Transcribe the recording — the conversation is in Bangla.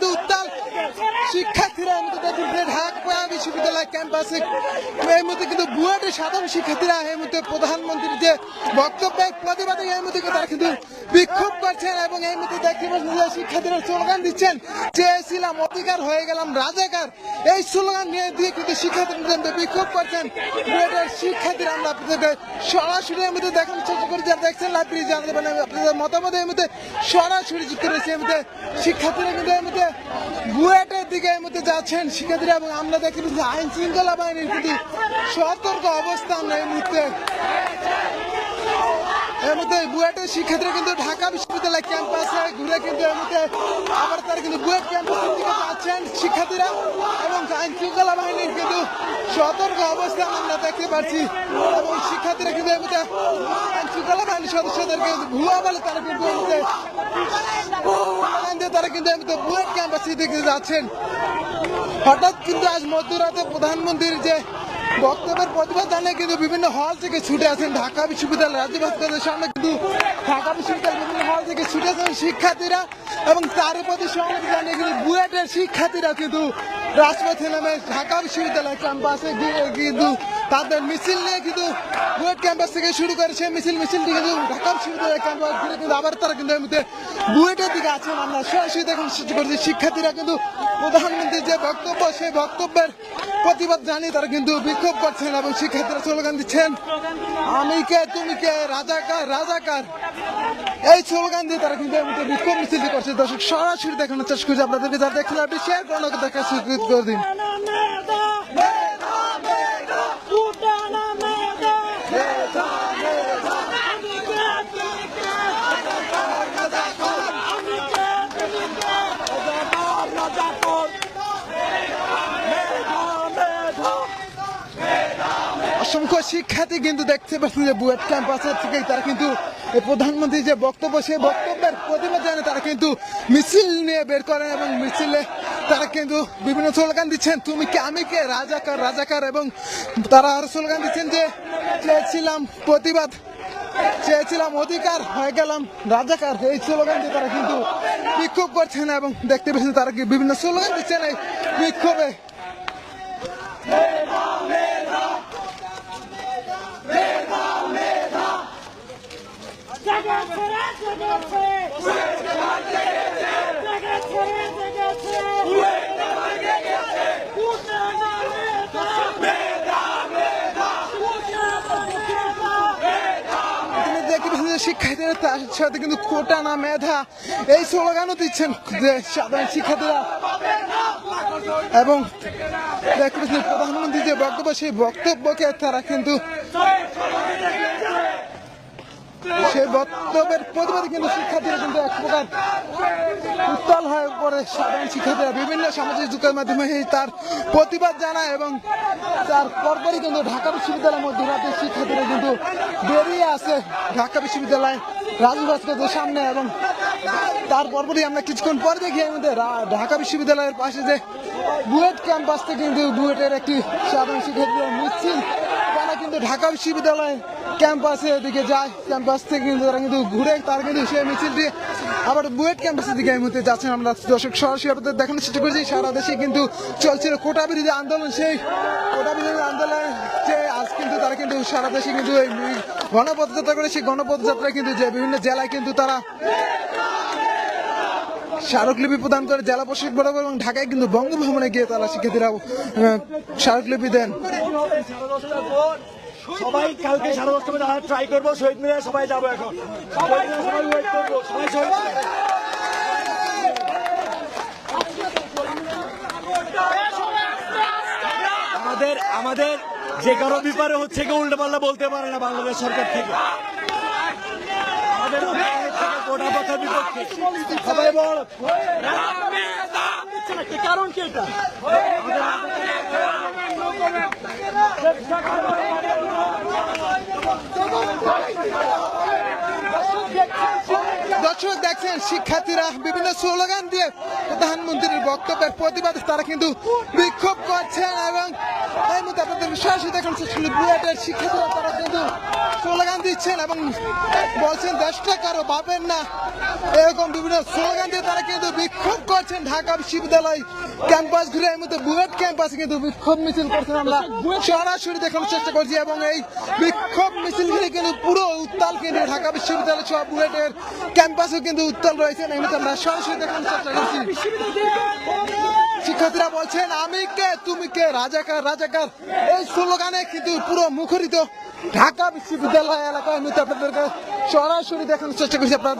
কিন্তু উত্তাল শিক্ষার্থীরা এই মুহূর্তে দেখুন যে ঢাকা বিশ্ববিদ্যালয় ক্যাম্পাসে। এই মুহূর্তে কিন্তু বুয়েটের সাধারণ শিক্ষার্থীরা এই মুহূর্তে প্রধানমন্ত্রীর যে বক্তব্যের প্রতিবাদে এই মুহূর্তে তারা কিন্তু বিক্ষোভ করছেন এবং এই মুহূর্তে দেখতে পাচ্ছেন যে শিক্ষার্থীরা স্লোগান দিচ্ছেন চেয়েছিলাম অধিকার হয়ে গেলাম, রাজাকার। এই স্লোগান নিয়ে দিয়ে কিন্তু শিক্ষার্থীরা বিক্ষোভ করছেন। বুয়েটের শিক্ষার্থীরা আমরা আপনাদের সরাসরি এই মুহূর্তে দেখানোর চেষ্টা করি যারা দেখছেন লাইব্রেরি জানতে পারেন আপনাদের মতামত এই মুহূর্তে সরাসরি যুক্ত রয়েছে এই মুহূর্তে শিক্ষার্থীরা কিন্তু মুহূর্তে বুয়েটের দিকে এই যাচ্ছেন শিক্ষার্থীরা এবং আমরা দেখতে পাচ্ছি আইন শৃঙ্খলা বাহিনীর প্রতি সতর্ক অবস্থান এই মুহূর্তে। এর মধ্যে বুয়েটের শিক্ষার্থীরা কিন্তু ঢাকা বিশ্ববিদ্যালয় ক্যাম্পাসে ঘুরে কিন্তু আবার তারা কিন্তু বুয়েট ক্যাম্পাসের দিকে যাচ্ছেন শিক্ষার্থীরা এবং আইন শৃঙ্খলা বাহিনীর কিন্তু সতর্ক অবস্থান আমরা দেখতে পাচ্ছি। এবং শিক্ষার্থীরা কিন্তু এর মধ্যে আইন শৃঙ্খলা বাহিনীর সদস্যদেরকে ভুয়া বলে তারা কিন্তু এর মধ্যে তারা কিন্তু এর মধ্যে বুয়েট ক্যাম্পাসের দিকে যাচ্ছেন। হঠাৎ কিন্তু আজ মধ্যরাতে প্রধানমন্ত্রীর যে বক্তব্যের প্রতিবাদ জানিয়ে কিন্তু বিভিন্ন হল থেকে ছুটে আসেন ঢাকা বিশ্ববিদ্যালয় ভাস্করের সামনে কিন্তু ঢাকা বিশ্ববিদ্যালয়ের বিভিন্ন হল থেকে ছুটে আসেন শিক্ষার্থীরা এবং তারই প্রতি সহমতি জানিয়ে কিন্তু বুয়েটের শিক্ষার্থীরা কিন্তু রাজপথে নামে ঢাকা বিশ্ববিদ্যালয় ক্যাম্পাসে গিয়ে কিন্তু তাদের মিছিল নিয়ে কিন্তু বুয়েট ক্যাম্পাস থেকে শুরু করে সেই মিছিল মিছিলটি কিন্তু ঢাকা বিশ্ববিদ্যালয় ক্যাম্পাস ঘিরে কিন্তু আবার তারা কিন্তু মধ্যে বুয়েটের দিকে আছেন। আমরা সরাসরি দেখুন করছি শিক্ষার্থীরা কিন্তু প্রধানমন্ত্রীর যে বক্তব্য, সেই বক্তব্যের প্রতিবাদ জানিয়ে তারা কিন্তু বিক্ষোভ করছেন এবং শিক্ষার্থীরা স্লোগান দিচ্ছেন, আমি কে, তুমি কে রাজাকার রাজাকার এই স্লোগান দিয়ে তারা কিন্তু এমন বিক্ষোভ মিছিল করছে। দর্শক, সরাসরি দেখানোর চেষ্টা করছি আপনাদেরকে, যারা দেখছেন আপনি শেয়ার করুন দেখা স্বীকৃত করে দিন। অসংখ্য শিক্ষার্থী কিন্তু দেখতে পাচ্ছেন যে বুয়েট ক্যাম্পাসের থেকেই তারা কিন্তু এই প্রধানমন্ত্রীর যে বক্তব্য, সেই বক্তব্যের প্রতিবাদ জানে তারা কিন্তু মিছিল নিয়ে বের করেন এবং মিছিলে তারা কিন্তু বিভিন্ন স্লোগান দিচ্ছেন, তুমি কে? আমি কে? রাজাকার রাজাকার। এবং তারা আরও স্লোগান দিচ্ছেন যে, চেয়েছিলাম প্রতিবাদ, চেয়েছিলাম অধিকার, হয়ে গেলাম রাজাকার। এই স্লোগান দিয়ে তারা কিন্তু বিক্ষোভ করছেন এবং দেখতে পাচ্ছেন তারা কি বিভিন্ন স্লোগান দিচ্ছেন এই বিক্ষোভে জেগেছে রে জেগেছে জেগেছে রে জেগেছে উঠে না মেধা উঠে না মেধা তিনি দেখতে পাচ্ছেন যে শিক্ষার্থীরা তার সাথে কিন্তু কোটা না মেধা। এই স্লোগানও দিচ্ছেন সাধারণ শিক্ষার্থীরা। এবং প্রধানমন্ত্রী যে বক্তব্য, সেই বক্তব্যকে তারা কিন্তু সেই বক্তব্যের প্রতিবাদে কিন্তু শিক্ষার্থীরা কিন্তু এক প্রকার উত্তাল হয়ে পড়ে সাধারণ শিক্ষার্থীরা। বিভিন্ন সামাজিক যুগের মাধ্যমে তার প্রতিবাদ জানায় এবং তার পরপরই কিন্তু ঢাকা বিশ্ববিদ্যালয়ের মধ্যে মধ্যরাতে শিক্ষার্থীরা কিন্তু বেরিয়ে আসে ঢাকা বিশ্ববিদ্যালয় রাজু ভাস্করের সামনে এবং তার পরপরই আমরা কিছুক্ষণ পরে দেখি মধ্যে ঢাকা বিশ্ববিদ্যালয়ের পাশে যে বুয়েট ক্যাম্পাস থেকে কিন্তু বুয়েটের একটি সাধারণ শিক্ষার্থীদের মিছিল কিন্তু ঢাকা বিশ্ববিদ্যালয় ক্যাম্পাসে এদিকে যায়। ক্যাম্পাস থেকে কিন্তু তারা কিন্তু ঘুরে, তারা কিন্তু সেই মিছিলটি আবার বুয়েট ক্যাম্পাসের দিকে এই মুহূর্তে যাচ্ছেন আমরা দর্শক সরাসরি আপনাদের দেখানোর চেষ্টা করেছি, সারা দেশে কিন্তু চলছিল কোটা বিরোধী আন্দোলন। সেই কোটা বিরোধী আন্দোলন যে আজ কিন্তু তারা কিন্তু সারা দেশে কিন্তু এই গণপদযাত্রা করে, সেই গণপদযাত্রা কিন্তু যে বিভিন্ন জেলায় কিন্তু তারা স্মারকলিপি প্রদান করে, জেলা প্রশাসক বরাবর এবং ঢাকায় কিন্তু বঙ্গভবনে গিয়ে তারা শিক্ষার্থীরা স্মারকলিপি দেন। সবাই কালকে সাড়ে দশটা বাজে ট্রাই করব শহীদ মিনারে সবাই যাব এখন। সবাই সবাই ওয়েট করব সবাই শহীদ আমাদের আমাদের যে কারও ব্যাপারে হচ্ছে কি উল্টো পাল্টা বলতে পারে না বাংলাদেশ সরকার থেকে। আমাদের কোটা পক্ষের বিপক্ষে। সবাই বল। কারণ কি এটা Fight! দর্শক দেখছেন, শিক্ষার্থীরা বিভিন্ন স্লোগান দিয়ে প্রধানমন্ত্রীর বক্তব্যের প্রতিবাদে, তারা কিন্তু বিক্ষোভ করছেন এবং এই মুহূর্তে আপনাদের সরাসরি দেখেন বুয়েটের শিক্ষার্থীরা তারা কিন্তু স্লোগান দিচ্ছেন এবং বলছেন, দেশটা কারও ভাবেন না। এরকম বিভিন্ন স্লোগান দিয়ে তারা কিন্তু বিক্ষোভ করছেন ঢাকা বিশ্ববিদ্যালয় ক্যাম্পাস ঘুরে। এই মুহূর্তে বুয়েট ক্যাম্পাসে কিন্তু বিক্ষোভ মিছিল করছেন আমরা। সরাসরি দেখানোর চেষ্টা করছি এবং এই বিক্ষোভ মিছিল ঘিরে কিন্তু পুরো উত্তাল কিন্তু ঢাকা বিশ্ববিদ্যালয় সহ বুয়েটের ক্যাম্পাসও কিন্তু উত্তল রয়েছে। এমনি আমরা সরাসরি দেখানোর চেষ্টা করছি। শিক্ষার্থীরা বলছেন, আমি কে? তুমি কে? রাজাকার রাজাকার। এই স্লোগানে কিন্তু পুরো মুখরিত ঢাকা বিশ্ববিদ্যালয় এলাকায় আমি তো আপনাদেরকে সরাসরি দেখানোর চেষ্টা করছি। আপনাদের